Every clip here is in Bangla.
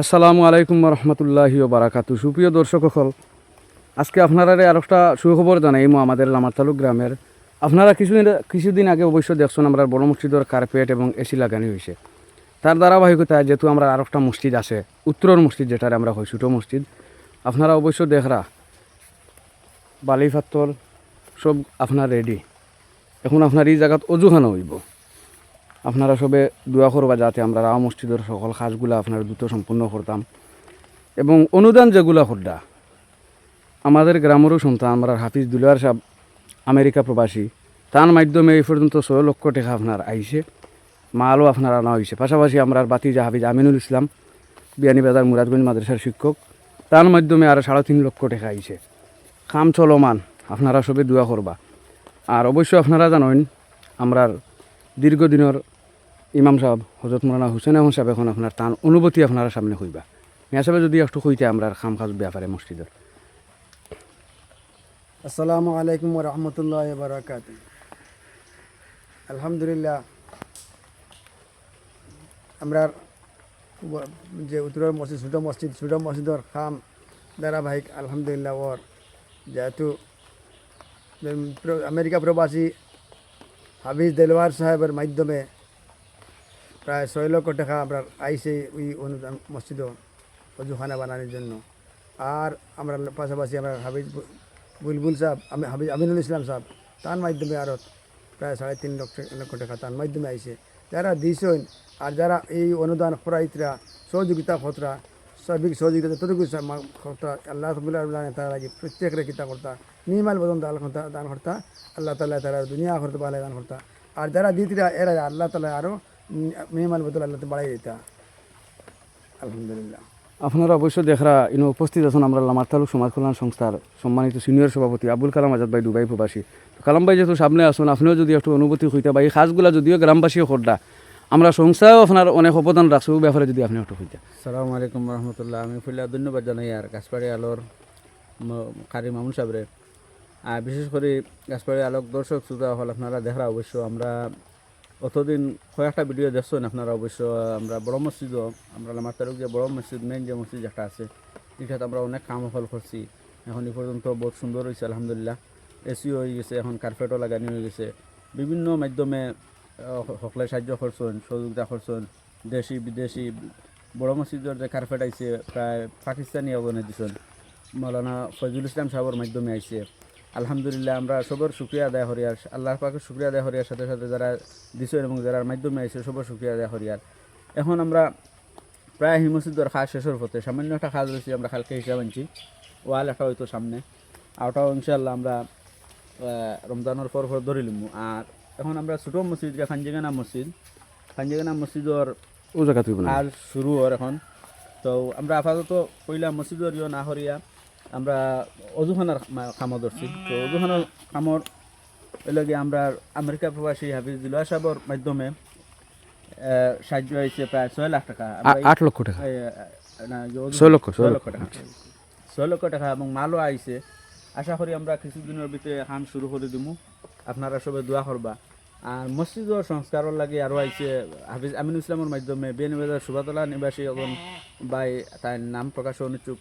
আসসালামু আলাইকুম রহমতুল্লাহি বারাকাতু সুপ্রিয় দর্শক সকল, আজকে আপনারা আর একটা সুখবর জানাই মো আমাদের লামারতালুক গ্রামের। আপনারা কিছুদিন কিছুদিন আগে অবশ্য দেখছেন আমরা বড় মসজিদের কার্পেট এবং এসি লাগানি হয়েছে তার ধারাবাহিকতায় যেহেতু আমরা আর একটা মসজিদ আছে, উত্তরের মসজিদ যেটার আমরা হয় ছোটো মসজিদ। আপনারা অবশ্য দেখরা বালি পাত্তর সব আপনার রেডি এখন আপনার এই জায়গাত অজুখানো হইব। আপনারা সবে দোয়া করবা যাতে আমরা রাও মসজিদের সকল কাজগুলো আপনার দ্রুত সম্পূর্ণ করতাম। এবং অনুদান যেগুলো করডা আমাদের গ্রামেরও সন্তান, আমরা হাফিজ দুলার সাহেব, আমেরিকা প্রবাসী, তার মাধ্যমে এই পর্যন্ত ছয় লক্ষ টাকা আপনার আইছে, মালও আপনার আনা হয়েছে পাশাপাশি আমরা বাতিজা হাফিজ আমিনুল ইসলাম বিয়ানীবাজার মুরাদগঞ্জ মাদ্রাসার শিক্ষক, তার মাধ্যমে আরও সাড়ে তিন লক্ষ টাকা আইছে। কাম চলমান, আপনারা সবে দোয়া করবা। আর অবশ্যই আপনারা জানেন, আমরার দীর্ঘদিনের ইমাম সাহেব হজরত মৌলানা হুসেন আহমদ সাহেব এখন আপনার তার অনুভূতি আপনারা সামনে হইবা। মিয়া সাহেব যদি একটু কইতে আমরা খাম খাজ ব্যাপারে মসজিদের। আসসালামু আলাইকুম রহমতুল্লাহ বারাকাত আলহামদুলিল্লাহ, আমরা যে উত্তরের মসজিদ, ছোটো মসজিদ, ছোটো মসজিদর খাম ধারাবাহিক আলহামদুলিল্লাহ ওর। যেহেতু আমেরিকা প্রবাসী হাফিজ দেলওয়ার সাহেবের মাধ্যমে প্রায় ছয় লক্ষ টাকা আমরা আইসে ওই অনুদান মসজিদ অজুখানা বানানোর জন্য। আর আমরা পাশাপাশি আমরা হাফিজ বু- বুলবুল সাহেব, আমি হাবিজ আমিনুল ইসলাম সাহেব, তার মাধ্যমে আরও প্রায় সাড়ে তিন লক্ষ লক্ষ টাকা তার মাধ্যমে আইসে। যারা দিছেন আর যারা এই অনুদান খরাইতরা, সহযোগিতা খতরা, সার্বিক সহযোগিতা যতটুকু খতরা, আল্লাহ রবুল্লাহ তারা প্রত্যেকের কিতা করতা নিমাল বদন দাল করতা দান করতা আল্লাহ তালা তারা দুনিয়া করতে পালে দান করতা আর যারা দিতরা এরা আল্লাহ তালা আরও নিমাল বদল আল্লাহ বাড়াই দিতা। আলহামদুলিল্লাহ। আপনারা অবশ্য দেখরা ইনো উপস্থিত আছেন আমরা লামার তালুক সমাজ কল্যাণ সংস্থার সম্মানিত সিনিয়র সভাপতি আবুল কালাম আজাদ ভাই দুবাই প্রবাসী। তো কালাম ভাই যেহেতু সামনে আসুন আপনিও যদি একটু অনুভূতি হইতে বা এই কাজগুলা যদিও গ্রামবাসীও করডা আমরা সংস্থাও আপনার অনেক অবদান রাখছো ব্যাপারে যদি আপনি একটু হইতে। সালামু আলাইকুম রহমতুল্লাহ। আমি ফুলিয়া ধন্যবাদ জানাই আর গাছপাড়ি আলোর কারি মামুন সাহেবরে। আর বিশেষ করে গাছপাড়ি আলোক দর্শক শ্রোতা হল আপনারা দেখরা অবশ্য আমরা অতদিন কয়েকটা ভিডিও দেখছেন আপনারা অবশ্য, আমরা বড় মসজিদও আমরা আমার যে বড় মসজিদ মেন যে মসজিদ একটা আছে, এটাতে আমরা অনেক কাম ফল করছি। এখন এই পর্যন্ত বহুত সুন্দর হয়েছে আলহামদুলিল্লাহ। এসিও হয়ে গেছে, এখন কার্পেটও লাগানো হয়ে গেছে। বিভিন্ন মাধ্যমে সকলে সাহায্য করছেন, সহযোগিতা করছেন। দেশি, বিদেশি, বড় মসজিদের যে কার্পেট আইছে, প্রায় পাকিস্তানি অবনে দিছেন। মৌলানা ফজলুল ইসলাম সাহেবের মাধ্যমে আইছে। আলহামদুলিল্লাহ আমরা সবার শুক্রিয়া আদায় হরিয়ার আল্লাহ পাকের শুক্রিয়া আদায় হরিয়ার সাথে সাথে যারা দিছেন এবং যারা মাধ্যমে আইছে সবার শুক্রিয়া আদায় হরিয়ার এখন আমরা প্রায় মসজিদের খাস শেষের পথে সামান্য একটা খাজ রয়েছে আমরা কালকে হিসাব আনছি। ওয়াল একটা হয়তো সামনে। আর ওটাও ইনশাল্লাহ আমরা রমজানের পর পর ধরিলিম আর এখন আমরা ছোটো মসজিদ খানজিগানা মসজিদ খানজিগানা মসজিদর ও জায়গা আর শুরু হওয়ার এখন। তো আমরা আপাতত কইলা মসজিদর ইয়ে না হরিয়া আমরা অজুখানার কামত ধরছি। তো অজুখানার কামর এলাকি আমরা আমেরিকা প্রবাসী হাফিজ দিলা সাহেবর মাধ্যমে সাহায্য হয়েছে প্রায় ছয় লাখ টাকা। আট লক্ষ টাকা? ছয় লক্ষ, ছয় লক্ষ। টাকা। ছয় লক্ষ টাকা এবং মালও আইছে। আশা করি আমরা কিছুদিনের ভিতরে কাম শুরু করে দিমু। আপনারা সবাই দোয়া করবা। আর মসজিদর সংস্কারের লাগে আরও আইছে হাফিজ আমিন ইসলামের মাধ্যমে বেনিবাজার সুবাতলা নিবাসী এখন বাই তার নাম প্রকাশ অনিচ্ছুক।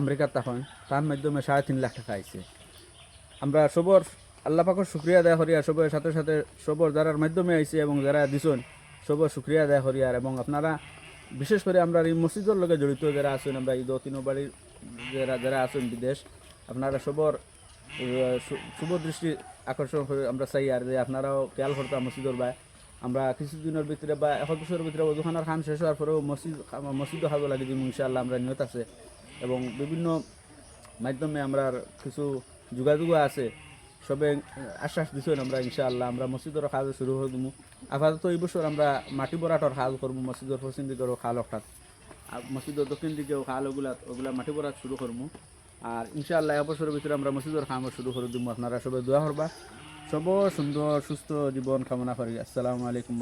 আমেরিকার তখন, তার মাধ্যমে সাড়ে তিন লাখ টাকা আইছে। আমরা সবর, আল্লাহ পাকর শুক্রিয়া করি আর সবের সাথে সাথে সবর যারার মাধ্যমে আইছে এবং যারা দিছেন, সবর শুক্রিয়া আদায় করি আর এবং আপনারা, বিশেষ করে আমরা এই মসজিদের লগে জড়িত যারা আছেন, আমরা ঈদ দো তিন বাড়ির যারা যারা আছেন বিদেশ, আপনারা সবর শুভ দৃষ্টি আকর্ষণ করে আমরা চাই আর যে আপনারাও খেয়াল করতাম মসজিদের বা, আমরা কিছুদিনের ভিতরে বা এক বছরের ভিতরে ওজুখানার খান শেষ হওয়ার পরেও মসজিদ, মসজিদও খাব লাগে দিম ইনশাআল্লাহ, আমরা নিয়ত আছে। এবং বিভিন্ন মাধ্যমে আমরা কিছু যোগাযোগও আছে। সবে আশ্বাস দিছেন আমরা ইনশাআল্লাহ, আমরা মসজিদের কাজ শুরু করে দিমু আপাতত এই বছর আমরা মাটি বরাটর কাজ করব মসজিদের পশ্চিম দিকের খাল অর্থাৎ মসজিদের দক্ষিণ দিকেও খাল ওগুলা ওগুলা মাটি বরাট শুরু করব আর ইনশাআল্লাহ এবছরের ভিতরে আমরা মসজিদের কাম শুরু করে দিব আপনারা সবাই দোয়া করবা। সব সুন্দর, সুস্থ জীবন কামনা করি। আসসালামু আলাইকুম